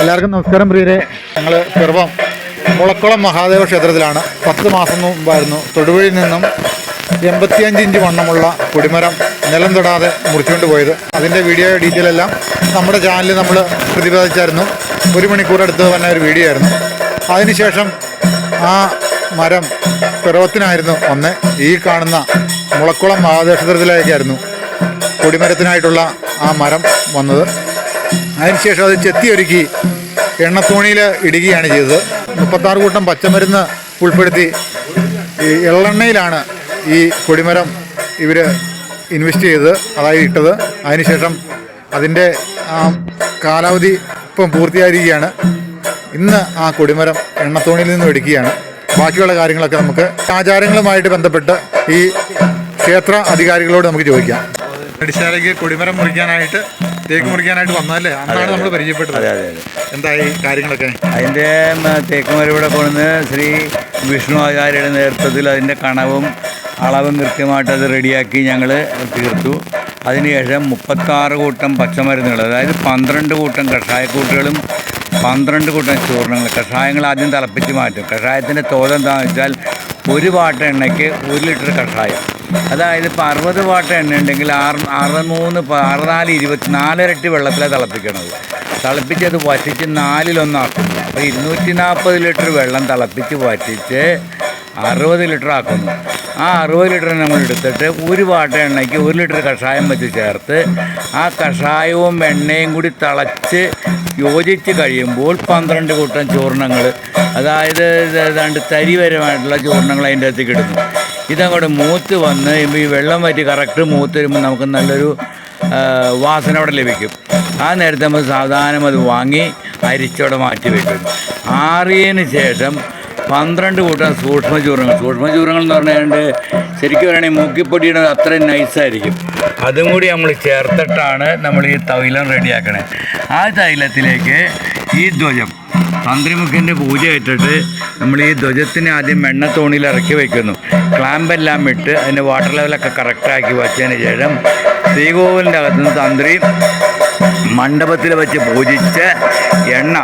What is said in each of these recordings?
എല്ലാവർക്കും നമസ്കാരം പ്രിയരെ. ഞങ്ങൾ പിറവം മുളക്കുളം മഹാദേവ ക്ഷേത്രത്തിലാണ്. പത്ത് മാസം മുമ്പായിരുന്നു. തൊടുപുഴയിൽ നിന്നും എൺപത്തിയഞ്ച് ഇഞ്ച് വണ്ണമുള്ള കൊടിമരം നിലം തൊടാതെ മുറിച്ചുകൊണ്ട് പോയത്. അതിന്റെ വീഡിയോ ഡീറ്റെയിൽ എല്ലാം നമ്മുടെ ചാനലിൽ നമ്മൾ പ്രതിപാദിച്ചായിരുന്നു. ഒരു മണിക്കൂർ അടുത്ത് തന്നെ ഒരു വീഡിയോ ആയിരുന്നു. അതിനുശേഷം ആ മരം പിറവത്തിനായിരുന്നു ഒന്ന് ഈ കാണുന്ന മുളക്കുളം മഹാദേവ ക്ഷേത്രത്തിലേക്കായിരുന്നു കൊടിമരത്തിനായിട്ടുള്ള ആ മരം വന്നത്. അതിനുശേഷം അത് ചെത്തിയൊരുക്കി എണ്ണത്തോണിയിൽ ഇടുകയാണ് ചെയ്തത്. മുപ്പത്താറ് കൂട്ടം പച്ചമരുന്ന് ഉൾപ്പെടുത്തി ഈ എള്ളെണ്ണയിലാണ് ഈ കൊടിമരം ഇവർ ഇൻവെസ്റ്റ് ചെയ്തത് അതായത് ഇട്ടത്. അതിനുശേഷം അതിന്റെ ആ കാലാവധി ഇപ്പം പൂർത്തിയായിരിക്കുകയാണ്. ഇന്ന് ആ കൊടിമരം എണ്ണത്തോണിയിൽ നിന്നും എടുക്കുകയാണ്. ബാക്കിയുള്ള കാര്യങ്ങളൊക്കെ നമുക്ക് ആചാരങ്ങളുമായിട്ട് ബന്ധപ്പെട്ട് ഈ ക്ഷേത്ര അധികാരികളോട് നമുക്ക് ചോദിക്കാം. അടിശാലയ്ക്ക് കൊടിമരം മുറിക്കാനായിട്ട് തേക്ക് മുറിക്കാനായിട്ട് വന്നതല്ലേ? അന്നാണ് നമ്മൾ പരിചയപ്പെട്ടത്. അതെ അതെ എന്തായി കാര്യങ്ങളൊക്കെ? അതിന്റെ തേക്ക് ഇവിടെ കൊണ്ടുവന്ന് ശ്രീ വിഷ്ണു ആചാര്യയുടെ നേതൃത്വത്തിൽ അതിന്റെ കണവും അളവും കൃത്യമായിട്ട് അത് റെഡിയാക്കി ഞങ്ങൾ തീർത്തു. അതിനുശേഷം മുപ്പത്താറ് കൂട്ടം പച്ചമരുന്നുകൾ അതായത് പന്ത്രണ്ട് കൂട്ടം കഷായക്കൂട്ടുകളും പന്ത്രണ്ട് കൂട്ടം ചൂർണങ്ങൾ കഷായങ്ങൾ ആദ്യം തിളപ്പിച്ച് മാറ്റും. കഷായത്തിന്റെ തോതെന്താണെന്ന് വെച്ചാൽ ഒരു വാട്ട എണ്ണയ്ക്ക് ഒരു ലിറ്റർ കഷായം. അതായത് ഇപ്പോൾ അറുപത് വാട്ട് എണ്ണ ഉണ്ടെങ്കിൽ ആറ് ആറ് മൂന്ന് പ- ആറ് നാല് ഇരുപത്തി നാലരട്ടി വെള്ളത്തിലാണ് തിളപ്പിക്കണത്. തിളപ്പിച്ച് അത് വറ്റിച്ച് നാലിലൊന്നാക്കുന്നു അപ്പോൾ ഇരുന്നൂറ്റി നാൽപ്പത് ലിറ്റർ വെള്ളം തിളപ്പിച്ച് വറ്റിച്ച് അറുപത് ലിറ്റർ ആക്കുന്നു. ആ അറുപത് ലിറ്റർ നമ്മൾ എടുത്തിട്ട് ഒരു വാട്ട എണ്ണയ്ക്ക് ഒരു ലിറ്റർ കഷായം വെച്ച് ചേർത്ത് ആ കഷായവും എണ്ണയും കൂടി തിളച്ച് യോജിച്ച് കഴിയുമ്പോൾ പന്ത്രണ്ട് കൂട്ടം ചൂർണങ്ങൾ അതായത് ഏതാണ്ട് ഏതാണ്ട് തരിപരമായിട്ടുള്ള ചൂർണങ്ങൾ അതിന്റെ അകത്തേക്ക് ഇടുന്നു. ഇതങ്ങോട്ട് മൂത്ത് വന്ന് ഈ വെള്ളം വറ്റി കറക്റ്റ് മൂത്ത് വരുമ്പോൾ നമുക്ക് നല്ലൊരു വാസന അവിടെ ലഭിക്കും. ആ നേരത്തെ നമ്മൾ സാധാരണ അത് വാങ്ങി അരിച്ചവിടെ മാറ്റി വയ്ക്കും ആറിയതിന് ശേഷം പന്ത്രണ്ട് കൂട്ടം സൂക്ഷ്മചൂർണങ്ങൾ സൂക്ഷ്മചൂർണങ്ങൾ എന്ന് പറഞ്ഞാൽ ശരിക്കും പറയുകയാണെങ്കിൽ മൂക്കിപ്പൊടിയുടെ അത്രയും നൈസായിരിക്കും. അതും കൂടി നമ്മൾ ചേർത്തിട്ടാണ് നമ്മൾ ഈ തൈലം റെഡിയാക്കണേ. ആ തൈലത്തിലേക്ക് ഈ ധ്വജം. തന്ത്രിമുഖിന്റെ പൂജ ഇട്ടിട്ട് നമ്മൾ ഈ ധ്വജത്തിനെ ആദ്യം വെണ്ണത്തോണിയിൽ ഇറക്കി വയ്ക്കുന്നു ക്ലാമ്പെല്ലാം ഇട്ട് അതിന്റെ വാട്ടർ ലെവലൊക്കെ കറക്റ്റാക്കി വച്ചതിന് ശേഷം ശ്രീകോവിലിന്റെ അകത്തുനിന്ന് തന്ത്രി മണ്ഡപത്തിൽ വെച്ച് പൂജിച്ച് എണ്ണ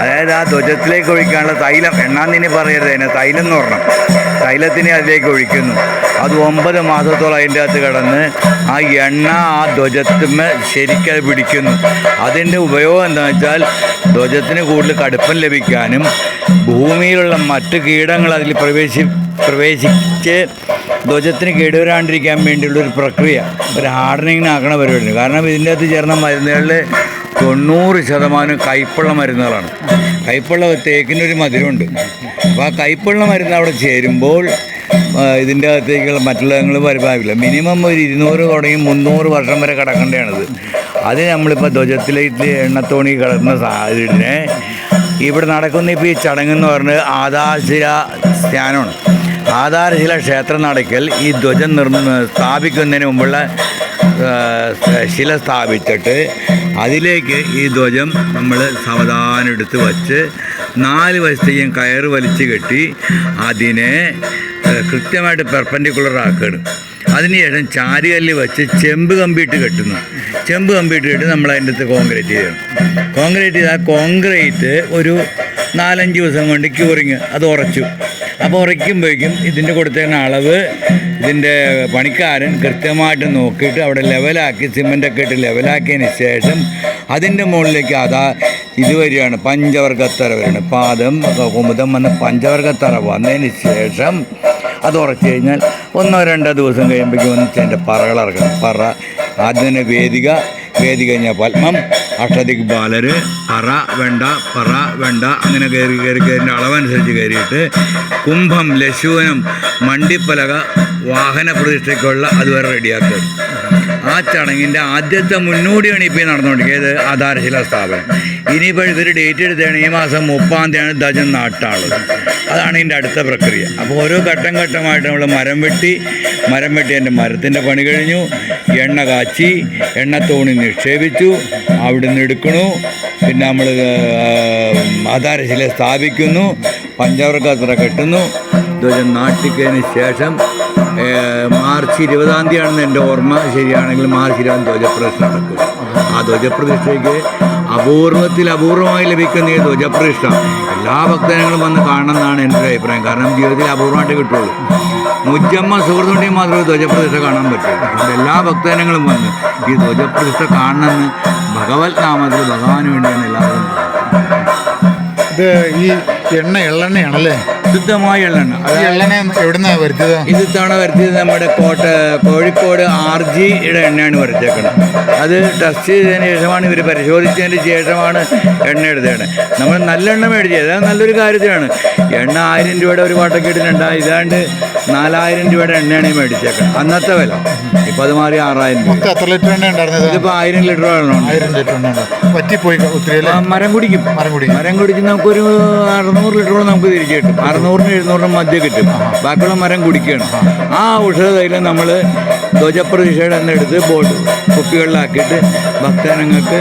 അതായത് ആ ധ്വജത്തിലേക്ക് ഒഴിക്കാനുള്ള തൈലം എണ്ണ എന്നിനി പറയരുത് അതിനെ തൈലം എന്ന് പറഞ്ഞു തൈലത്തിനെ അതിലേക്ക് ഒഴിക്കുന്നു. അത് ഒമ്പത് മാസത്തോളം അതിന്റെ അകത്ത് കിടന്ന് ആ എണ്ണ ആ ധ്വജത്തിന് ശരിക്കത് പിടിക്കുന്നു. അതിന്റെ ഉപയോഗം എന്താണെന്ന് വെച്ചാൽ ധ്വജത്തിന് കൂടുതൽ കടുപ്പം ലഭിക്കാനും ഭൂമിയിലുള്ള മറ്റ് കീടങ്ങൾ അതിൽ പ്രവേശി പ്രവേശിച്ച് ധ്വജത്തിന് കേടുവരാണ്ടിരിക്കാൻ വേണ്ടിയുള്ളൊരു പ്രക്രിയ. ഒരു ഹാർഡനിങ്ങിനാക്കണ പരിപാടിയാണ്. കാരണം ഇതിന്റെ അകത്ത് ചേർന്ന മരുന്നുകളിൽ തൊണ്ണൂറ് ശതമാനം കൈപ്പുള്ള മരുന്നുകളാണ്. കൈപ്പുള്ള തേക്കിനൊരു മധുരമുണ്ട്. അപ്പോൾ ആ കൈപ്പുള്ള മരുന്ന് അവിടെ ചേരുമ്പോൾ ഇതിന്റെ അകത്തേക്കുള്ള മറ്റുള്ളവങ്ങൾ പരിപാടിയില്ല മിനിമം ഒരു ഇരുന്നൂറ് തുടങ്ങി മുന്നൂറ് വർഷം വരെ കിടക്കേണ്ടതാണിത്. അത് നമ്മളിപ്പോൾ ധ്വജത്തിലേക്ക് എണ്ണത്തോണി കിടക്കുന്ന സാഹചര്യത്തിനെ ഇവിടെ നടക്കുന്ന ഇപ്പോൾ ഈ ചടങ്ങെന്ന് പറഞ്ഞ് ആദാശിര സ്നാനമാണ്. ആധാരശില ക്ഷേത്ര നടക്കൽ ഈ ധ്വജം നിർമ്മ സ്ഥാപിക്കുന്നതിന് മുമ്പുള്ള ശില സ്ഥാപിച്ചിട്ട് അതിലേക്ക് ഈ ധ്വജം നമ്മൾ സാവധാനം എടുത്ത് വച്ച് നാല് വശത്തേക്കും കയറ് വലിച്ചു കെട്ടി അതിനെ കൃത്യമായിട്ട് പെർപ്പൻഡിക്കുലർ ആക്കുകയാണ്. അതിനുശേഷം ചാരികല്ല് വെച്ച് ചെമ്പ് കമ്പിയിട്ട് കെട്ടുന്നു. ചെമ്പ് കമ്പിയിട്ട് കെട്ടി നമ്മൾ അതിന്റെ അടുത്ത് കോൺക്രീറ്റ് ചെയ്യണം. കോൺക്രീറ്റ് ചെയ്ത് ആ കോൺക്രീറ്റ് ഒരു നാലഞ്ച് ദിവസം കൊണ്ട് ക്യൂറിങ് അത് ഉറച്ചു. അപ്പോൾ ഉറയ്ക്കുമ്പോഴേക്കും ഇതിന്റെ കൊടുത്തേക്കുന്ന അളവ് ഇതിന്റെ പണിക്കാരൻ കൃത്യമായിട്ട് നോക്കിയിട്ട് അവിടെ ലെവലാക്കി സിമെന്റൊക്കെ ഇട്ട് ലെവലാക്കിയതിന് ശേഷം അതിന്റെ മുകളിലേക്ക് അതാ ഇത് വരികയാണ്. പഞ്ചവർഗത്തറ വരെയാണ് പാദം കുമുദം വന്ന് പഞ്ചവർഗത്തറ വന്നതിന് ശേഷം അത് ഉറച്ചു കഴിഞ്ഞാൽ ഒന്നോ രണ്ടോ ദിവസം കഴിയുമ്പോഴേക്കും ഒന്ന് അതിന്റെ പറകൾ ഇറക്കണം. പറ ആദ്യം തന്നെ വേദിക വേദിക കഴിഞ്ഞാൽ പത്മം അഷ്ടതിക്ക് ബാലര് പറ വെണ്ട പറ വെണ്ട അങ്ങനെ കയറി കയറി കയറിന്റെ അളവനുസരിച്ച് കയറിയിട്ട് കുംഭം ലശുവനം മണ്ടിപ്പലക വാഹന പ്രതിഷ്ഠയ്ക്കുള്ള അതുവരെ റെഡിയാക്കുക. ആ ചടങ്ങിന്റെ ആദ്യത്തെ മുന്നോടിയാണ് ഇപ്പോൾ നടന്നുകൊണ്ടിരിക്കുന്നത്. ആധാരശില സ്ഥാപനം. ഇനിയിപ്പോൾ ഇവർ ഡേറ്റ് എടുത്താണ് ഈ മാസം മുപ്പാം തീയതിയാണ് ധജൻ നാട്ടാളത് അതാണ് ഇതിന്റെ അടുത്ത പ്രക്രിയ. അപ്പോൾ ഓരോ ഘട്ടം ഘട്ടമായിട്ട് നമ്മൾ മരം വെട്ടി മരം വെട്ടി എന്റെ മരത്തിന്റെ പണി കഴിഞ്ഞു. എണ്ണ കാച്ചി എണ്ണത്തോണി നിക്ഷേപിച്ചു അവിടെ നിന്ന് എടുക്കണു. പിന്നെ നമ്മൾ ആധാരശില സ്ഥാപിക്കുന്നു. പഞ്ചവർഗത്ര കെട്ടുന്നു. ധ്വജം നാട്ടിക്കതിന് ശേഷം മാർച്ച് ഇരുപതാം തീയതിയാണെന്ന് എന്റെ ഓർമ്മ. ശരിയാണെങ്കിൽ മാർച്ച് ഇരുപതാം ധ്വജപ്രതിഷ്ഠ നടക്കും. ആ ധ്വജപ്രതിഷ്ഠയ്ക്ക് അപൂർവത്തിൽ അപൂർവമായി ലഭിക്കുന്ന ഈ ധ്വജപ്രതിഷ്ഠ എല്ലാ ഭക്തജനങ്ങളും വന്ന് കാണണം എന്നാണ് എന്റെ ഒരു അഭിപ്രായം. കാരണം ജീവിതത്തിൽ അപൂർവമായിട്ട് കിട്ടുള്ളൂ. മുജമ്മ സുഹൃത്തുണ്ടെങ്കിൽ മാത്രമേ ധ്വജപ്രതിഷ്ഠ കാണാൻ അതുകൊണ്ട് എല്ലാ ഭക്തജനങ്ങളും വന്ന് ഈ ധ്വജപ്രതിഷ്ഠ കാണണമെന്ന് ഭഗവത് നാമത്തിൽ ഭഗവാന് വേണ്ടിയാണ് എല്ലാവരും ഇത് ഈ എണ്ണ എള്ളെണ്ണയാണല്ലേ? ശുദ്ധമായ എള്ളെണ്ണ. ഇത് തവണ വരുത്തിയത് നമ്മുടെ കോട്ട കോഴിക്കോട് ആർ ജിയുടെ എണ്ണയാണ് വരുത്തേക്കുന്നത് അത് ടെസ്റ്റ് ചെയ്തതിന് ശേഷമാണ് ഇവർ പരിശോധിച്ചതിന് ശേഷമാണ് എണ്ണ എടുത്തത് നമ്മൾ നല്ല എണ്ണ മേടിച്ചത്. അത് നല്ലൊരു കാര്യത്തിലാണ് എണ്ണ ആയിരം രൂപയുടെ ഒരു പാട്ടക്കെട്ടിനുണ്ട് ഇതാണ്ട് നാലായിരം രൂപയുടെ എണ്ണയാണ് ഈ മേടിച്ചേക്കുന്നത് അന്നത്തെ വില. ഇപ്പം അത് മാറി ആറായിരം രൂപ. എത്ര ലിറ്റർ എണ്ണ ഉണ്ടായിരുന്നത്? ഇതിപ്പോൾ ആയിരം ലിറ്റർ ആയിരം ലിറ്റർ പറ്റിപ്പോയി ഒത്തിരി മരം കുടിക്കും. മരം കുടിക്കും. മരം കുടിച്ച് നമുക്കൊരു അറുന്നൂറ് ലിറ്ററോളം നമുക്ക് തിരിച്ചു കിട്ടും. അറുന്നൂറിന് എഴുന്നൂറിനും മധ്യ കിട്ടും. ബാക്കിയുള്ള മരം കുടിക്കുകയാണ്. ആ ഔഷധ തൈലം നമ്മൾ ധ്വജപ്രതിഷ്ഠയുടെ നിന്ന് എടുത്ത് ബോട്ട് കുപ്പികളിലാക്കിയിട്ട് ഭക്തജനങ്ങൾക്ക്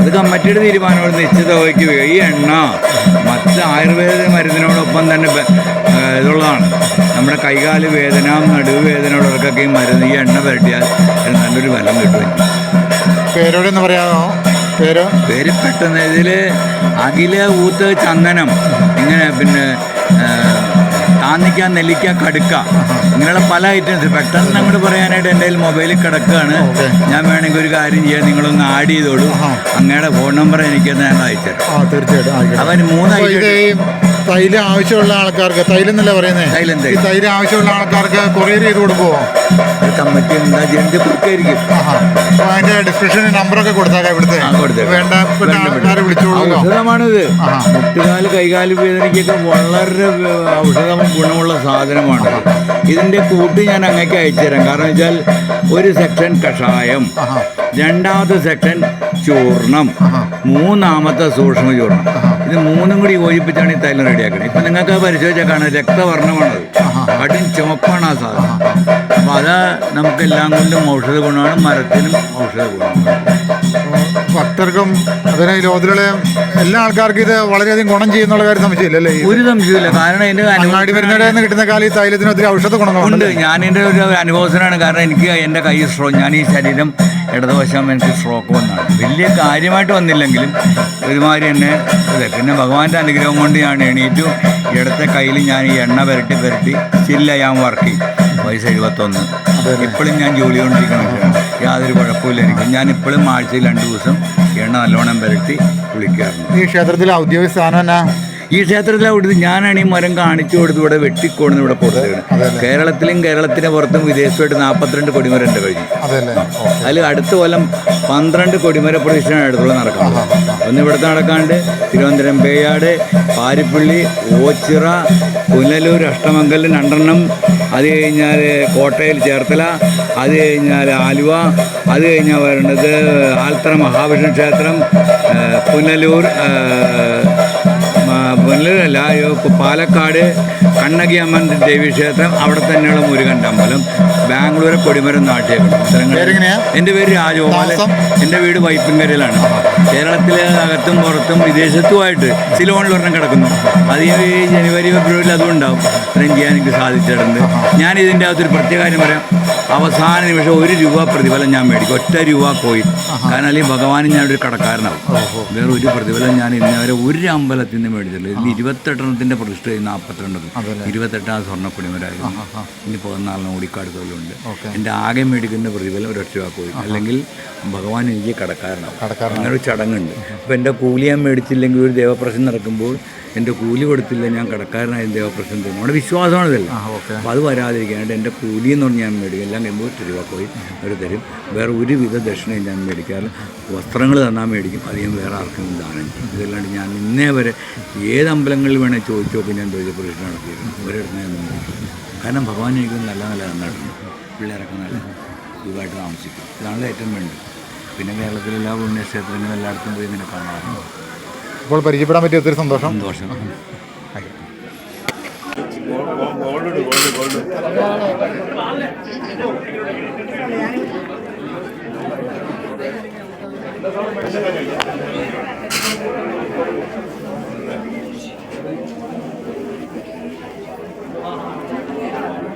അത് കമ്മിറ്റിയുടെ തീരുമാനമാണ്. നിശ്ചിത തുകയ്ക്ക് ഈ എണ്ണ മറ്റ് ആയുർവേദ മരുന്നിനോടൊപ്പം തന്നെ ഇതുള്ളതാണ്. നമ്മുടെ കൈകാൽ വേദന നടുവ് വേദനയുള്ളവർക്കൊക്കെ ഈ മരുന്ന് ഈ എണ്ണ പുരട്ടിയാൽ നല്ലൊരു ഫലം കിട്ടും. പേരോടെന്ന് പറയാമോ? പേര്? പേര് പെട്ടെന്ന് ഇതിൽ അഖില ഊത്ത് ചന്ദനം ഇങ്ങനെ പിന്നെ താന്നിക്ക നെല്ലിക്ക കടുക്ക ഇങ്ങനെയുള്ള പല ഐറ്റംസ്. പെട്ടെന്ന് അങ്ങോട്ട് പറയാനായിട്ട് എന്റെ കയ്യിൽ മൊബൈലിൽ കിടക്കുകയാണ് ഞാൻ വേണമെങ്കിൽ ഒരു കാര്യം ചെയ്യാൻ നിങ്ങളൊന്ന് ആഡ് ചെയ്തോളൂ. അങ്ങയുടെ ഫോൺ നമ്പർ എനിക്ക് ഞാൻ അയച്ചു തീർച്ചയായിട്ടും ആയിക്കോട്ടെ. അവൻ മൂന്ന് അപ്പൊ ഇത് ഐറ്റം ഈ തൈൽ ആവശ്യമുള്ള ആൾക്കാർക്ക് തൈലം എന്നല്ലേ പറയുന്നത് തൈലം, ഈ തൈലം. തൈര് ആവശ്യമുള്ള ആൾക്കാർക്ക് കൊറിയർ ചെയ്ത് കൊടുക്കുമോ കമ്മിറ്റി കൊടുക്കായിരിക്കും ആഹാ. അപ്പൊ അതിന്റെ ഡിസ്ക്രിപ്ഷനിൽ നമ്പറൊക്കെ കൊടുത്താൽ ഇവിടുത്തെ. വേണ്ടപ്പെട്ട വേണ്ട. ആൾക്കാരെ ഔഷധമാണിത്. ആഹാ. മുട്ടുകാൽ കൈകാൽ വേദനയ്ക്കൊക്കെ വളരെ ഔഷധം ഗുണമുള്ള സാധനമാണ്. ഇതിന്റെ കൂട്ട് ഞാൻ അങ്ങേക്ക് അയച്ചുതരാം കാരണം വെച്ചാൽ ഒരു സെക്ഷൻ കഷായം രണ്ടാമത്തെ സെക്ഷൻ ചൂർണം മൂന്നാമത്തെ സൂക്ഷ്മ ചൂർണം ഇത് മൂന്നും കൂടി യോജിപ്പിച്ചാണ് ഈ തൈലം റെഡിയാക്കുന്നത് ഇപ്പൊ നിങ്ങൾക്ക് പരിശോധിച്ചാൽ കാണാം രക്തവർണമാണത് കടും ചുമപ്പാണ് ആ സാധനം. അപ്പൊ അത് നമുക്ക് എല്ലാം കൊണ്ടും ഔഷധ ഗുണമാണ് മരത്തിനും ഔഷധ ഗുണമാണ്. ഭക്തർക്കും അതിനെ രോഗികളെയും എല്ലാ ആൾക്കാർക്കും ഇത് വളരെയധികം ഗുണം ചെയ്യുന്നുള്ള കാര്യം സംശയമില്ലല്ലേ? ഒരു സംശയമില്ല കാരണം എന്റെ അനുഭവം അങ്ങാടി മരുന്നിടെ നിന്ന് കിട്ടുന്ന കാലം ഈ തൈലത്തിന് ഒത്തിരി ഔഷധ ഉണ്ട്. ഗുണങ്ങളുണ്ട് ഞാൻ എന്റെ ഒരു അനുഭവത്തിനാണ് കാരണം എനിക്ക് എന്റെ കൈ സ്ട്രോ ഞാൻ ഈ ശരീരം ഇടതുവശം എനിക്ക് സ്ട്രോക്ക് വന്നാണ്. വലിയ കാര്യമായിട്ട് വന്നില്ലെങ്കിലും ഒരുമാതിരി എന്നെ ഇത് പിന്നെ ഭഗവാന്റെ അനുഗ്രഹം കൊണ്ട് ഞാൻ എണീറ്റു ഇടത്തെ കയ്യിൽ ഞാൻ ഈ എണ്ണ പുരട്ടി പുരട്ടി ചില്ല ഞാൻ വർക്ക് ചെയ്യും. വയസ്സ് എഴുപത്തൊന്ന്. ഇപ്പോഴും ഞാൻ ജോലി കൊണ്ടിരിക്കണം യാതൊരു കുഴപ്പമില്ല എനിക്ക്. ഞാൻ ഇപ്പോഴും ആഴ്ചയിൽ രണ്ട് ദിവസം എണ്ണ നല്ലോണം പുരട്ടി കുളിക്കാറുണ്ട്. ഈ ക്ഷേത്രത്തിലെ ഔദ്യോഗിക സ്ഥാനം എന്നാ? ഈ ക്ഷേത്രത്തിലെ അവിടുന്ന് ഞാനാണ് ഈ മരം കാണിച്ചു കൊടുത്ത് ഇവിടെ വെട്ടിക്കൊടുന്ന് ഇവിടെ കൊടുത്തത് കേരളത്തിലും കേരളത്തിന് പുറത്തും വിദേശമായിട്ട് നാൽപ്പത്തിരണ്ട് കൊടിമരം ഉണ്ട് കഴിഞ്ഞു. അതിൽ അടുത്ത കൊല്ലം പന്ത്രണ്ട് കൊടിമര പ്രദക്ഷിണ അടുത്തുള്ള നടക്കുന്നത്. ഒന്ന് ഇവിടുത്തെ നടക്കാണ്ട് തിരുവനന്തപുരം പേയാട് പാരിപ്പള്ളി ഓച്ചിറ പുനലൂർ അഷ്ടമംഗലം രണ്ടെണ്ണം. അത് കഴിഞ്ഞാൽ കോട്ടയിൽ ചേർത്തല അത് കഴിഞ്ഞാൽ ആലുവ അത് കഴിഞ്ഞാൽ വരേണ്ടത് ആൽത്തറ മഹാവിഷ്ണു ക്ഷേത്രം പുനലൂർ പുനലൂരല്ല പാലക്കാട് കണ്ണകി അമ്മൻ ദേവി ക്ഷേത്രം അവിടെ തന്നെയുള്ള മുരുകന്റെ അമ്പലം. ബാംഗ്ലൂരെ കൊടിമരം നാട്ടിയേക്കണം സ്ഥലങ്ങൾ? എന്റെ പേര് രാജഗോപാലൻ താമസം? എന്റെ വീട് വൈപ്പിൻകരയിലാണ്. കേരളത്തിലെ അകത്തും പുറത്തും വിദേശത്തുമായിട്ട് സിലോണിൽ ഒരെണ്ണം കിടക്കുന്നു. അത് ഈ ജനുവരി ഫെബ്രുവരിയിൽ അതും ഉണ്ടാവും. അത്രയും ചെയ്യാൻ എനിക്ക് സാധിച്ചിട്ടുണ്ട്. ഞാൻ ഇതിന്റെ അകത്തൊരു പ്രത്യേക കാര്യം പറയാം. അവസാന നിമിഷം ഒരു രൂപ പ്രതിഫലം ഞാൻ മേടിക്കും. ഒറ്റ രൂപ പോയി. കാരണം അല്ലെങ്കിൽ ഭഗവാനും ഞാനൊരു കടക്കാരനാവും. വേറെ ഒരു പ്രതിഫലം ഞാൻ ഇന്ന് വരെ ഒരു അമ്പലത്തിൽ നിന്ന് മേടിച്ചിട്ടില്ല. ഇതിൽ ഇരുപത്തെട്ടെണ്ണത്തിന്റെ പ്രതിഷ്ഠ നാൽപ്പത്തിരണ്ടത് ഇരുപത്തെട്ടാം സ്വർണക്കുടിമരായിരുന്നു. ഇനി പതിനാലിന് തൊഴിലുണ്ട് എന്റെ ആകെ മേടിക്കുന്ന പ്രതിഫലം ഒരു ഒറ്റ രൂപ പോയി. അല്ലെങ്കിൽ ഭഗവാൻ എനിക്ക് കടക്കാരനാവും. അങ്ങനെ ഒരു ചടങ്ങുണ്ട്. അപ്പോൾ എന്റെ കൂലിയാൻ മേടിച്ചില്ലെങ്കിൽ ഒരു ദേവപ്രശ്നം നടക്കുമ്പോൾ എന്റെ കൂലി കൊടുത്തില്ല ഞാൻ കടക്കാരനായ ദേവപ്രശ്നം തരും നമ്മുടെ വിശ്വാസമാണ് ഇതല്ല അപ്പോൾ അത് വരാതിരിക്കാനായിട്ട് എന്റെ കൂലി എന്ന് പറഞ്ഞാൽ ഞാൻ മേടിക്കും. എല്ലാം കഴിയുമ്പോൾ ഒറ്റ രൂപ പോയി അവർ തരും. വേറെ ഒരുവിധ ദക്ഷിണയും ഞാൻ മേടിക്കാറില്ല വസ്ത്രങ്ങൾ തന്നാൽ മേടിക്കും. അത് ഞാൻ വേറെ ആർക്കും ദാനം ചെയ്യും ഇതല്ലാണ്ട് ഞാൻ ഇന്നേ വരെ ഏത് അമ്പലങ്ങളിൽ വേണേൽ ചോദിച്ചു നോക്കി ഞാൻ ദ്വൈതപ്രദക്ഷിണ നടത്തിയിരുന്നു ഒരിടത്ത് ഞാൻ മേടിക്കും കാരണം ഭഗവാൻ എനിക്ക് നല്ല നല്ല തന്നിട്ടുണ്ട് പിള്ളേരൊക്കെ നല്ല ഇതുമായിട്ട് താമസിക്കും. ഇതാണ് ഏറ്റവും വേണ്ടത്. പിന്നെ കേരളത്തിലെ എല്ലാ പുണ്യക്ഷേത്രങ്ങളും എല്ലായിടത്തും പോയി ഇങ്ങനെ കാണാറുണ്ട്. ഇപ്പോൾ പരിചയപ്പെടാൻ പറ്റിയ ഒത്തിരി സന്തോഷം. സന്തോഷം.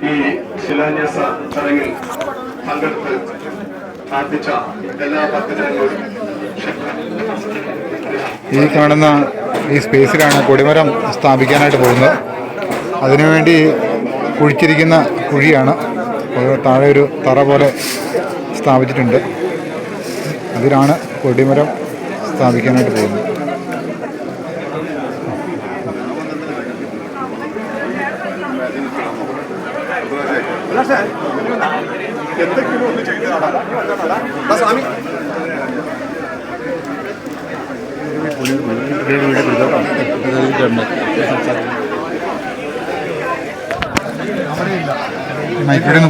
ഈ ശിലാന്യാസ ചടങ്ങിൽ പങ്കെടുത്ത് പ്രാർത്ഥിച്ച എല്ലാ ഭക്തജനങ്ങളും ക്ഷേത്ര ഈ കാണുന്ന ഈ സ്പേസിലാണ് കൊടിമരം സ്ഥാപിക്കാനായിട്ട് പോകുന്നത്. അതിനുവേണ്ടി കുഴിച്ചിരിക്കുന്ന കുഴിയാണ്. താഴെ ഒരു തറ പോലെ സ്ഥാപിച്ചിട്ടുണ്ട്. അതിലാണ് കൊടിമരം സ്ഥാപിക്കാനായിട്ട് പോകുന്നത്. എന്തെങ്കിലും ഒന്ന്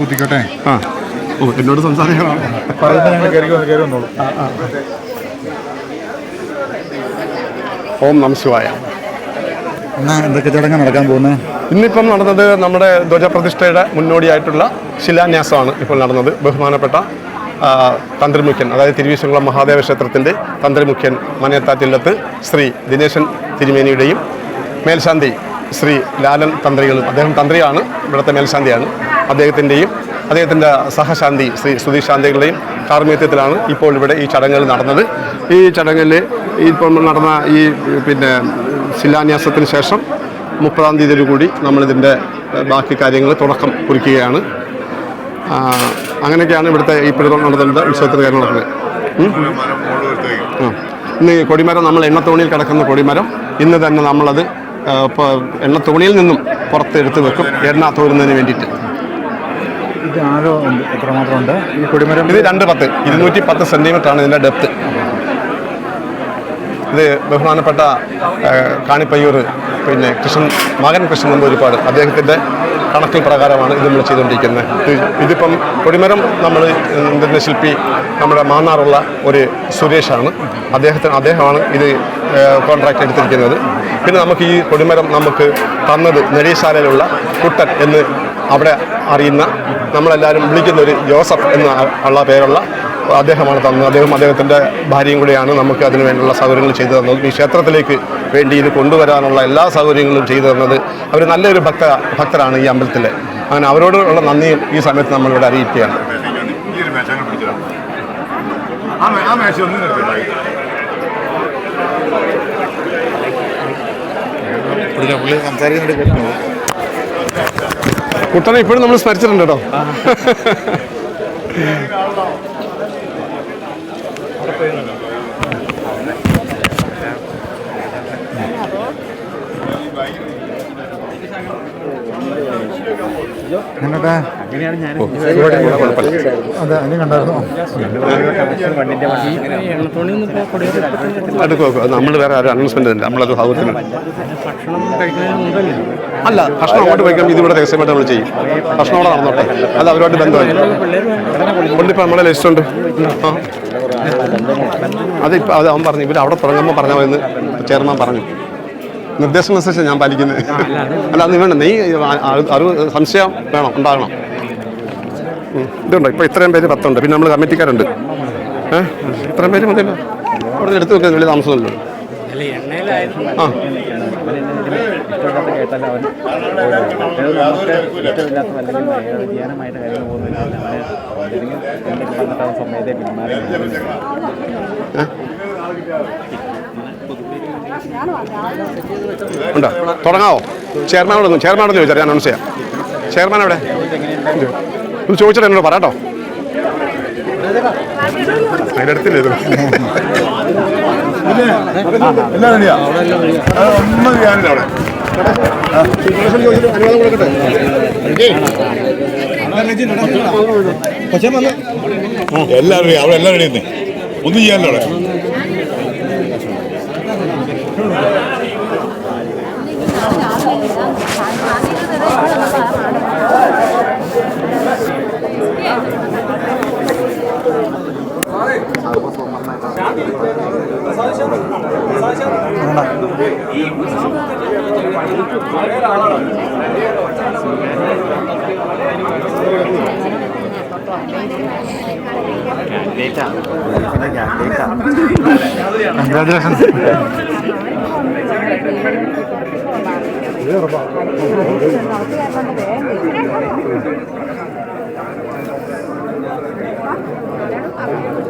കുത്തിക്കോട്ടെ? ആ. ഓ എന്നോട് സംസാരിക്കണം. ഓം നമ ശിവായ. എന്നാ എന്തൊക്കെ ചടങ്ങ് നടക്കാൻ പോകുന്നത് ഇന്നിപ്പം നടന്നത് നമ്മുടെ ധ്വജപ്രതിഷ്ഠയുടെ മുന്നോടിയായിട്ടുള്ള ശിലാന്യാസമാണ് ഇപ്പോൾ നടന്നത്. ബഹുമാനപ്പെട്ട തന്ത്രിമുഖ്യൻ അതായത് തിരുവിശങ്കുളം മഹാദേവ ക്ഷേത്രത്തിന്റെ തന്ത്രിമുഖ്യൻ മനയത്താറ്റില്ലത്ത് ശ്രീ ദിനേശൻ തിരുമേനിയുടെയും മേൽശാന്തി ശ്രീ ലാലൻ തന്ത്രികളും അദ്ദേഹം തന്ത്രിയാണ് ഇവിടുത്തെ മേൽശാന്തിയാണ് അദ്ദേഹത്തിന്റെയും അദ്ദേഹത്തിന്റെ സഹശാന്തി ശ്രീ സുധീഷ് ശാന്തികളുടെയും കാർമ്മികത്വത്തിലാണ് ഇപ്പോൾ ഇവിടെ ഈ ചടങ്ങുകൾ നടന്നത്. ഈ ചടങ്ങിൽ ഇപ്പം നടന്ന ഈ പിന്നെ ശിലാന്യാസത്തിന് ശേഷം മുപ്പതാം തീയതിയിൽ കൂടി നമ്മളിതിന്റെ ബാക്കി കാര്യങ്ങൾ തുടക്കം കുറിക്കുകയാണ്. അങ്ങനെയൊക്കെയാണ് ഇവിടുത്തെ ഈ പിഴുതം നടത്തുന്നത് ഉത്സവത്തിന് കാര്യം നടക്കുന്നത് ഇന്ന് ഈ കൊടിമരം നമ്മൾ എണ്ണത്തോണിയിൽ കിടക്കുന്ന കൊടിമരം ഇന്ന് തന്നെ നമ്മളത് എണ്ണത്തോണിയിൽ നിന്നും പുറത്തെടുത്ത് വെക്കും എണ്ണ തോരുന്നതിന് വേണ്ടിയിട്ട്. ഇത് ആരോ ഉണ്ട്? എത്രമാത്രം ഈ കൊടിമരം ഇത് രണ്ട് പത്ത് ഇരുന്നൂറ്റി പത്ത് സെന്റിമീറ്റർ ആണ് ഇതിന്റെ ഡെപ്ത്. ഇത് ബഹുമാനപ്പെട്ട കാണിപ്പയ്യൂർ പിന്നെ കൃഷ്ണൻ മകൻ കൃഷ്ണൻ നമ്പൂരിപ്പാട് അദ്ദേഹത്തിന്റെ കണക്കിൽ പ്രകാരമാണ് ഇത് നമ്മൾ ചെയ്തുകൊണ്ടിരിക്കുന്നത്. ഇതിപ്പം കൊടിമരം നമ്മൾ ഇതിന്റെ ശില്പി നമ്മുടെ മാന്നാറുള്ള ഒരു സുരേഷാണ്. അദ്ദേഹത്തിന് അദ്ദേഹമാണ് ഇത് കോൺട്രാക്ട് എടുത്തിരിക്കുന്നത്. പിന്നെ നമുക്ക് ഈ കൊടിമരം നമുക്ക് തന്നത് നെടിയശാലയിലുള്ള കുട്ടൻ എന്ന് അവിടെ അറിയുന്ന നമ്മളെല്ലാവരും വിളിക്കുന്ന ഒരു ജോസഫ് എന്ന ഉള്ള പേരുള്ള അദ്ദേഹമാണ് തന്നത്. അദ്ദേഹം അദ്ദേഹത്തിന്റെ ഭാര്യയും കൂടെയാണ് നമുക്ക് അതിനു വേണ്ടിയുള്ള സൗകര്യങ്ങൾ ചെയ്തു തന്നത്. ഈ ക്ഷേത്രത്തിലേക്ക് വേണ്ടി ഇത് കൊണ്ടുവരാനുള്ള എല്ലാ സൗകര്യങ്ങളും ചെയ്തു തന്നത്. അവർ നല്ലൊരു ഭക്ത ഭക്തരാണ് ഈ അമ്പലത്തിലെ. അങ്ങനെ അവരോടുള്ള നന്ദിയും ഈ സമയത്ത് നമ്മളിവിടെ അറിയിക്കുകയാണ്. കുട്ടനെ ഇപ്പോഴും നമ്മൾ സ്മരിച്ചിട്ടുണ്ട് കേട്ടോ. എന്നിട്ട് അതെ അതിന് കണ്ടായിരുന്നു? നമ്മൾ വേറെ ആരും അനൗൺസ്മെന്റ് ഇല്ല. നമ്മളത് സൗകര്യത്തിന് അല്ല ഭക്ഷണം അങ്ങോട്ട് ഇതിവിടെ രഹസ്യമായിട്ട് നമ്മൾ ചെയ്യും. ഭക്ഷണം അവിടെ നടന്നോട്ടെ. അത് അവരുമായിട്ട് ബന്ധമില്ല. കൊണ്ടിപ്പോൾ നമ്മളെ ലിസ്റ്റ് ഉണ്ട്. ആ. അതിപ്പോൾ അത് അവൻ പറഞ്ഞു. ഇവർ അവിടെ തുടങ്ങുമ്പോൾ പറഞ്ഞാൽ ചെയർമാൻ പറഞ്ഞു. നിർദ്ദേശം അനുസരിച്ച് ഞാൻ പാലിക്കുന്നത് അല്ല അത് വേണ്ട. നീ അറിവ് സംശയം വേണം ഉണ്ടാകണം. ഇതുണ്ടോ? ഇപ്പോൾ ഇത്രയും പേര് പത്തുണ്ട്. പിന്നെ നമ്മൾ കമ്മിറ്റിക്കാരുണ്ട്. ഏഹ് ഇത്രയും പേര് മതിയല്ലോ. അവിടെ എടുത്ത് വെക്കാൻ വലിയ താമസമല്ലോ ആ. ഉണ്ടോ? തുടങ്ങാവോ? ചെയർമാനോട് ഒന്ന് ചെയർമാനോട് ചോദിച്ചാൽ ഞാൻ അനൗൺസ് ചെയ്യാം. ചെയർമാൻ എവിടെ? ഒന്ന് ചോദിച്ചിട്ട് എന്നോട് പറയാട്ടോ അതിന്റെ അടുത്തില്ല ഇത്? എല്ലാവരും അവിടെ എല്ലാവരും ഒന്നും ചെയ്യാനല്ലോ അവിടെ. കൺഗ്രാജുലേഷൻസ് അങ്ങനെ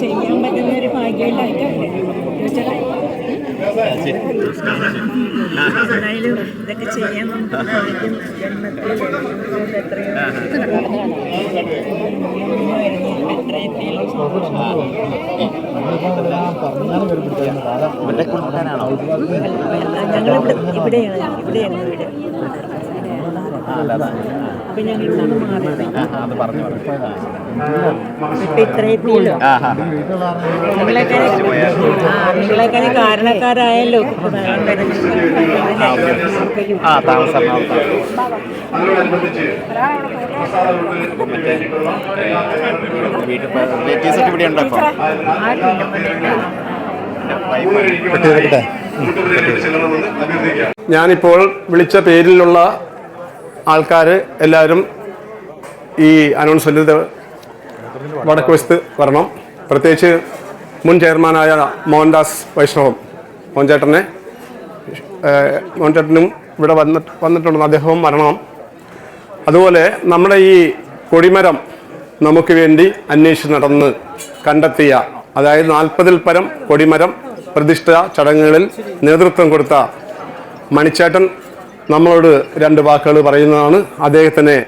ചെയ്യാൻ പറ്റുന്ന ഒരു ഭാഗ്യമുണ്ടായിട്ടല്ലേ എന്തായാലും ഇതൊക്കെ ചെയ്യാൻ നമുക്ക് ജന്മത്തിൽ ഇവിടെയാണ് ഞങ്ങളിവിടെ ഇവിടെയാണ് ഇവിടെയായിരുന്നു വീട്. അപ്പൊ ഞങ്ങൾ ഇവിടെ നിന്ന് മാറി ഇപ്പൊ ഇത്ര എത്തിയല്ലോ. നിങ്ങളൊക്കെ ആ കാരണക്കാരായല്ലോ. ആ താമസം വീട്ടിൽ ഇവിടെ ഉണ്ടോ ഇപ്പം? ഞാനിപ്പോൾ വിളിച്ച പേരിലുള്ള ആൾക്കാർ എല്ലാവരും ഈ അനൗൺസ്മെന്റിൽ വടക്ക് വശത്ത് വരണം. പ്രത്യേകിച്ച് മുൻ ചെയർമാനായ മോഹൻദാസ് വൈഷ്ണവം മോഹൻചേട്ടനെ മോഹൻചേട്ടനും ഇവിടെ വന്നിട്ട് വന്നിട്ടുണ്ടെന്ന് അദ്ദേഹവും വരണം. അതുപോലെ നമ്മുടെ ഈ കൊടിമരം നമുക്ക് വേണ്ടി അന്വേഷിച്ച് നടന്ന് കണ്ടെത്തിയ അതായത് നാൽപ്പതിൽ പരം കൊടിമരം പ്രതിഷ്ഠ ചടങ്ങുകളിൽ നേതൃത്വം കൊടുത്ത മണിച്ചേട്ടൻ നമ്മളോട് രണ്ട് വാക്കുകൾ പറയുന്നതാണ്. അദ്ദേഹത്തിനെ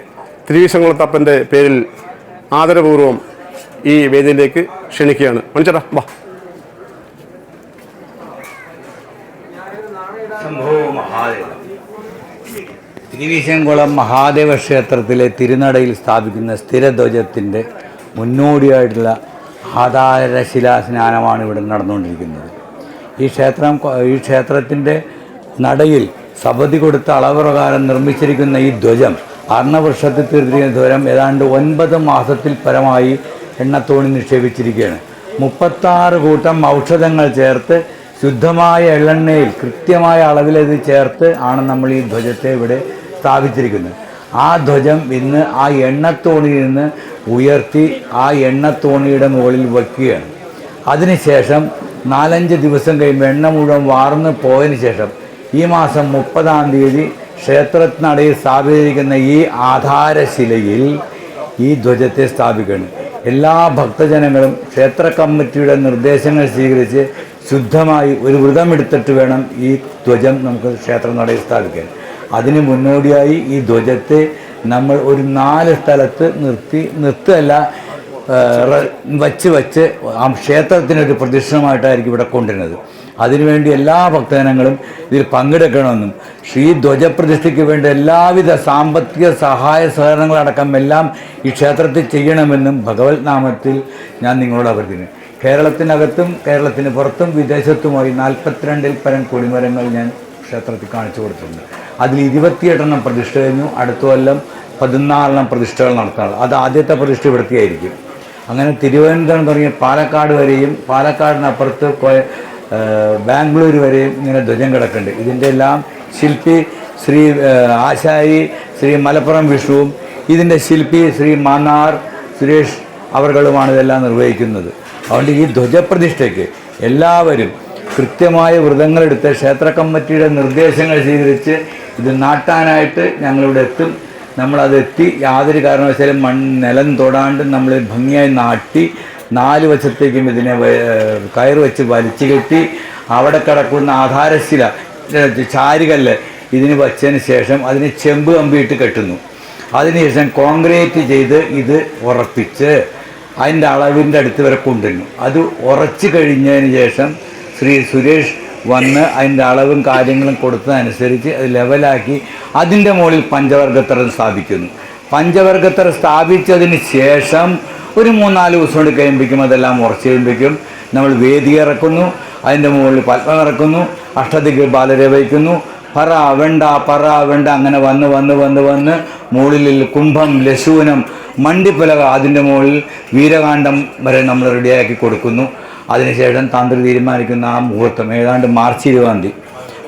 തിരുവിശങ്കുളത്തപ്പന്റെ പേരിൽ ആദരപൂർവം ഈ വേദിയിലേക്ക് ക്ഷണിക്കുകയാണ്. മണിച്ചേട്ടാ വാ. തിരുവിശങ്കുളം മഹാദേവ ക്ഷേത്രത്തിലെ തിരുനടയിൽ സ്ഥാപിക്കുന്ന സ്ഥിരധ്വജത്തിന്റെ മുന്നോടിയായിട്ടുള്ള സ്നാനമാണ് ഇവിടെ നടന്നുകൊണ്ടിരിക്കുന്നത്. ഈ ക്ഷേത്രം ഈ ക്ഷേത്രത്തിന്റെ നടയിൽ സപതി കൊടുത്ത അളവ് പ്രകാരം നിർമ്മിച്ചിരിക്കുന്ന ഈ ധ്വജം അർണവൃക്ഷത്തിൽ തീർത്തിരിക്കുന്ന ധ്വജം ഏതാണ്ട് ഒൻപത് മാസത്തിൽ പരമായി എണ്ണത്തോണി നിക്ഷേപിച്ചിരിക്കുകയാണ്. മുപ്പത്താറ് കൂട്ടം ഔഷധങ്ങൾ ചേർത്ത് ശുദ്ധമായ എള്ളെണ്ണയിൽ കൃത്യമായ അളവിലത് ചേർത്ത് ആണ് നമ്മൾ ഈ ധ്വജത്തെ ഇവിടെ സ്ഥാപിച്ചിരിക്കുന്നത്. ആ ധ്വജം ഇന്ന് ആ എണ്ണത്തോണിയിൽ നിന്ന് ഉയർത്തി ആ എണ്ണത്തോണിയുടെ മുകളിൽ വയ്ക്കുകയാണ് അതിനുശേഷം നാലഞ്ച് ദിവസം കഴിയുമ്പോൾ എണ്ണ മുഴുവൻ വാർന്ന് പോയതിന് ശേഷം ഈ മാസം മുപ്പതാം തീയതി ക്ഷേത്രത്തിനടയിൽ സ്ഥാപിച്ചിരിക്കുന്ന ഈ ആധാരശിലയിൽ ഈ ധ്വജത്തെ സ്ഥാപിക്കണം. എല്ലാ ഭക്തജനങ്ങളും ക്ഷേത്ര കമ്മിറ്റിയുടെ നിർദ്ദേശങ്ങൾ സ്വീകരിച്ച് ശുദ്ധമായി ഒരു വ്രതം എടുത്തിട്ട് വേണം ഈ ധ്വജം നമുക്ക് ക്ഷേത്രനടയിൽ സ്ഥാപിക്കാൻ. അതിന് മുന്നോടിയായി ഈ ധ്വജത്തെ നമ്മൾ ഒരു നാല് സ്ഥലത്ത് നിർത്തി നിർത്തല്ല വച്ച് വച്ച് ആ ക്ഷേത്രത്തിനൊരു പ്രദക്ഷിണമായിട്ടായിരിക്കും ഇവിടെ കൊണ്ടുവരുന്നത്. അതിനുവേണ്ടി എല്ലാ ഭക്തജനങ്ങളും ഇതിൽ പങ്കെടുക്കണമെന്നും ശ്രീ ധ്വജപ്രതിഷ്ഠയ്ക്ക് വേണ്ട എല്ലാവിധ സാമ്പത്തിക സഹായ സഹകരണങ്ങളടക്കം എല്ലാം ഈ ക്ഷേത്രത്തിൽ ചെയ്യണമെന്നും ഭഗവത് നാമത്തിൽ ഞാൻ നിങ്ങളോട് അഭ്യർത്ഥിക്കുന്നു. കേരളത്തിനകത്തും കേരളത്തിന് പുറത്തും വിദേശത്തുമായി നാൽപ്പത്തിരണ്ടിൽ പരം കൊടിമരങ്ങൾ ഞാൻ ക്ഷേത്രത്തിൽ കാണിച്ചു കൊടുത്തിട്ടുണ്ട്. അതിൽ ഇരുപത്തിയെട്ടെണ്ണം പ്രതിഷ്ഠ കഴിഞ്ഞു. അടുത്ത കൊല്ലം പതിനാലെണ്ണം പ്രതിഷ്ഠകൾ നടത്താറ് അത് ആദ്യത്തെ പ്രതിഷ്ഠ ഇവിടുത്തെയായിരിക്കും അങ്ങനെ തിരുവനന്തപുരം തുടങ്ങിയ പാലക്കാട് വരെയും പാലക്കാടിനപ്പുറത്ത് ബാംഗ്ലൂർ വരെയും ഇങ്ങനെ ധ്വജം കിടക്കുന്നുണ്ട്. ഇതിന്റെ എല്ലാം ശില്പി ശ്രീ ആശാരി ശ്രീ മലപ്പുറം വിഷുവും ഇതിന്റെ ശില്പി ശ്രീ മാന്നാർ സുരേഷ് അവർകളുമാണ് ഇതെല്ലാം നിർവഹിക്കുന്നത്. അതുകൊണ്ട് ഈ ധ്വജപ്രതിഷ്ഠയ്ക്ക് എല്ലാവരും കൃത്യമായ വ്രതങ്ങളെടുത്ത് ക്ഷേത്ര കമ്മിറ്റിയുടെ നിർദ്ദേശങ്ങൾ സ്വീകരിച്ച് ഇത് നാട്ടാനായിട്ട് ഞങ്ങളിവിടെ എത്തും. നമ്മളത് എത്തി യാതൊരു കാരണവശാലും മൺ നിലം തൊടാണ്ട് നമ്മൾ ഭംഗിയായി നാട്ടി നാല് വശത്തേക്കും ഇതിനെ കയറ് വെച്ച് വലിച്ചു കെട്ടി അവിടെ കിടക്കുന്ന ആധാരശില ചാരുകല്ല് ഇതിന് വച്ചതിന് ശേഷം അതിന് ചെമ്പ് കമ്പിയിട്ട് കെട്ടുന്നു. അതിനുശേഷം കോൺക്രീറ്റ് ചെയ്ത് ഇത് ഉറപ്പിച്ച് അതിന്റെ അളവിന്റെ അടുത്ത് വരെ കൊണ്ടുവരുന്നു. അത് ഉറച്ചു കഴിഞ്ഞതിന് ശേഷം ശ്രീ സുരേഷ് വന്ന് അതിന്റെ അളവും കാര്യങ്ങളും കൊടുത്തതനുസരിച്ച് അത് ലെവലാക്കി അതിന്റെ മുകളിൽ പഞ്ചവർഗത്തറ സ്ഥാപിക്കുന്നു. പഞ്ചവർഗത്തറ സ്ഥാപിച്ചതിന് ശേഷം ഒരു മൂന്നാൽ ദിവസം കൊണ്ട് കഴിയുമ്പോഴേക്കും അതെല്ലാം ഉറച്ചു കഴിയുമ്പോഴേക്കും നമ്മൾ വേദി ഇറക്കുന്നു. അതിന്റെ മുകളിൽ പത്മം ഇറക്കുന്നു. അഷ്ടദിക്ക് ബാലരെ വയ്ക്കുന്നു പറ വെണ്ട പറ വെണ്ട അങ്ങനെ വന്ന് വന്ന് വന്ന് വന്ന് മുകളിൽ കുംഭം ലശൂനം മണ്ടിപ്പലക അതിന്റെ മുകളിൽ വീരകാന്ഡം വരെ നമ്മൾ റെഡിയാക്കി കൊടുക്കുന്നു. അതിനുശേഷം തന്ത്രി തീരുമാനിക്കുന്ന ആ മുഹൂർത്തം ഏതാണ്ട് മാർച്ച് ഇരുപതാം തീയതി.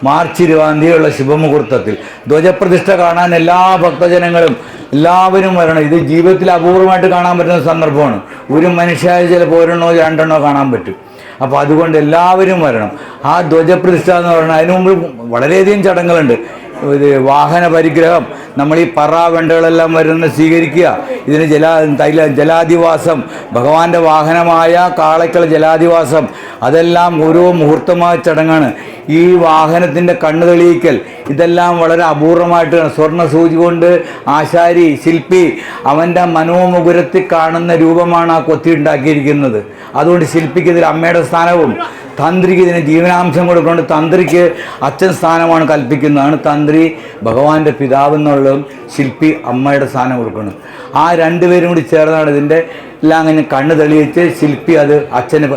മാർച്ച് ഇരുപതാം തീയതിയുള്ള ശുഭമുഹൂർത്തത്തിൽ ധ്വജപ്രതിഷ്ഠ കാണാൻ എല്ലാ ഭക്തജനങ്ങളും എല്ലാവരും വരണം. ഇത് ജീവിതത്തിൽ അപൂർവമായിട്ട് കാണാൻ പറ്റുന്ന സന്ദർഭമാണ്. ഒരു മനുഷ്യായ ചില ഒരെണ്ണോ രണ്ടെണ്ണോ കാണാൻ പറ്റും. അപ്പോൾ അതുകൊണ്ട് എല്ലാവരും വരണം. ആ ധ്വജപ്രതിഷ്ഠ എന്ന് പറഞ്ഞാൽ അതിനു മുമ്പ് വളരെയധികം ചടങ്ങുകളുണ്ട്. ഇത് വാഹന പരിഗ്രഹം നമ്മൾ ഈ പറ വെണ്ടകളെല്ലാം വരുന്ന സ്വീകരിക്കുക. ഇതിന് ജല തൈല ജലാധിവാസം ഭഗവാന്റെ വാഹനമായ കാളയ്ക്കൽ ജലാധിവാസം അതെല്ലാം ഓരോ മുഹൂർത്തമായ ചടങ്ങാണ്. ഈ വാഹനത്തിന്റെ കണ്ണ് തെളിയിക്കൽ ഇതെല്ലാം വളരെ അപൂർവമായിട്ടാണ്. സ്വർണ സൂചി കൊണ്ട് ആശാരി ശില്പി അവന്റെ മനോമുകുരത്തിൽ കാണുന്ന രൂപമാണ് ആ കൊത്തി ഉണ്ടാക്കിയിരിക്കുന്നത്. അതുകൊണ്ട് ശില്പിക്ക് ഇതിൽ അമ്മയുടെ സ്ഥാനവും തന്ത്രിക്ക് ഇതിന് ജീവനാംശം കൊടുക്കുന്നുണ്ട് തന്ത്രിക്ക് അച്ഛൻ സ്ഥാനമാണ് കൽപ്പിക്കുന്നതാണ്. തന്ത്രി ഭഗവാന്റെ പിതാവ് എന്നുള്ളതും ശില്പി അമ്മയുടെ സ്ഥാനം കൊടുക്കുന്നത് ആ രണ്ടുപേരും കൂടി ചേർന്നാണ് ഇതിന്റെ എല്ലാം അങ്ങനെ കണ്ണ് തെളിയിച്ച് ശില്പി അത് അച്ഛന്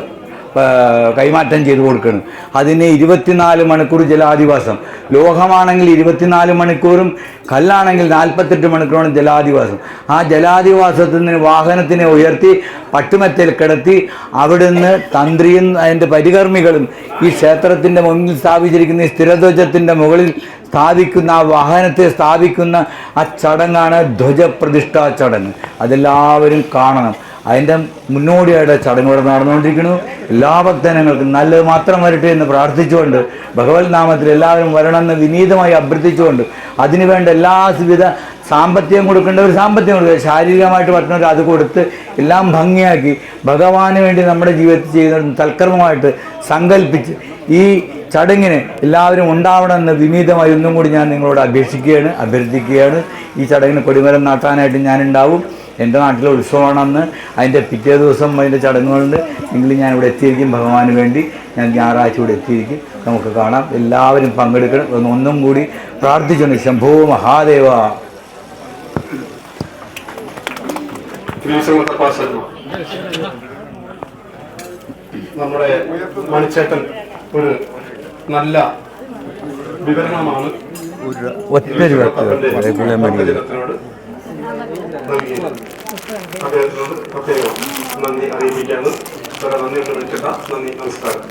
കൈമാറ്റം ചെയ്തു കൊടുക്കണം അതിന് ഇരുപത്തിനാല് മണിക്കൂർ ജലാധിവാസം. ലോഹമാണെങ്കിൽ ഇരുപത്തിനാല് മണിക്കൂറും കല്ലാണെങ്കിൽ നാൽപ്പത്തെട്ട് മണിക്കൂറാണ് ജലാധിവാസം. ആ ജലാധിവാസത്തിൽ നിന്ന് വാഹനത്തിനെ ഉയർത്തി പട്ടുമെത്തയിൽ കിടത്തി അവിടുന്ന് തന്ത്രിയും അതിന്റെ പരികർമ്മികളും ഈ ക്ഷേത്രത്തിന്റെ മുന്നിൽ സ്ഥാപിച്ചിരിക്കുന്ന ഈ സ്ഥിരധ്വജത്തിന്റെ മുകളിൽ സ്ഥാപിക്കുന്ന ആ വാഹനത്തെ സ്ഥാപിക്കുന്ന ആ ചടങ്ങാണ് ധ്വജപ്രതിഷ്ഠാ ചടങ്ങ്. അതെല്ലാവരും കാണണം. അതിന്റെ മുന്നോടിയായിട്ട് ചടങ്ങുകൾ നടന്നുകൊണ്ടിരിക്കുന്നു. എല്ലാ ഭക്തജനങ്ങൾക്കും നല്ലത് മാത്രം വരട്ടെ എന്ന് പ്രാർത്ഥിച്ചുകൊണ്ട് ഭഗവത് നാമത്തിൽ എല്ലാവരും വരണമെന്ന് വിനീതമായി അഭ്യർത്ഥിച്ചുകൊണ്ട് അതിനുവേണ്ട എല്ലാ വിധ സാമ്പത്തികം കൊടുക്കേണ്ടവർ സാമ്പത്തികം കൊടുക്കുക ശാരീരികമായിട്ട് പറ്റുന്നവർ അത് കൊടുത്ത് എല്ലാം ഭംഗിയാക്കി ഭഗവാന് വേണ്ടി നമ്മുടെ ജീവിതത്തിൽ ചെയ്യുന്ന തൽക്കർമ്മമായിട്ട് സങ്കല്പിച്ച് ഈ ചടങ്ങിന് എല്ലാവരും ഉണ്ടാവണമെന്ന് വിനീതമായി ഒന്നും കൂടി ഞാൻ നിങ്ങളോട് അപേക്ഷിക്കുകയാണ് അഭ്യർത്ഥിക്കുകയാണ്. ഈ ചടങ്ങിന് കൊടിമരം നാട്ടാനായിട്ട് ഞാനുണ്ടാവും. എന്റെ നാട്ടിലെ ഉത്സവമാണെന്ന് അതിന്റെ പിറ്റേ ദിവസം അതിന്റെ ചടങ്ങുകളുണ്ട്. എങ്കിലും ഞാൻ ഇവിടെ എത്തിയിരിക്കും ഭഗവാന് വേണ്ടി. ഞാൻ ഞായറാഴ്ച ഇവിടെ എത്തിയിരിക്കും. നമുക്ക് കാണാം. എല്ലാവരും പങ്കെടുക്കണം. എന്ന് ഒന്നും കൂടി പ്രാർത്ഥിച്ചുണ്ട് ശംഭോ മഹാദേവ. നമ്മുടെ മണിച്ചേട്ടൻ ഒരു നല്ല വിവരണമാണ്. ഒറ്റൊരു വ്യക്തി ഭക്തജനത്തിനോട് നൽകിയത്. അദ്ദേഹത്തിനോട് പ്രത്യേകം നന്ദി അറിയിപ്പിക്കാണ് വളരെ നന്ദി കൊണ്ട് വിളിച്ചിട്ട നന്ദി നമസ്കാരം.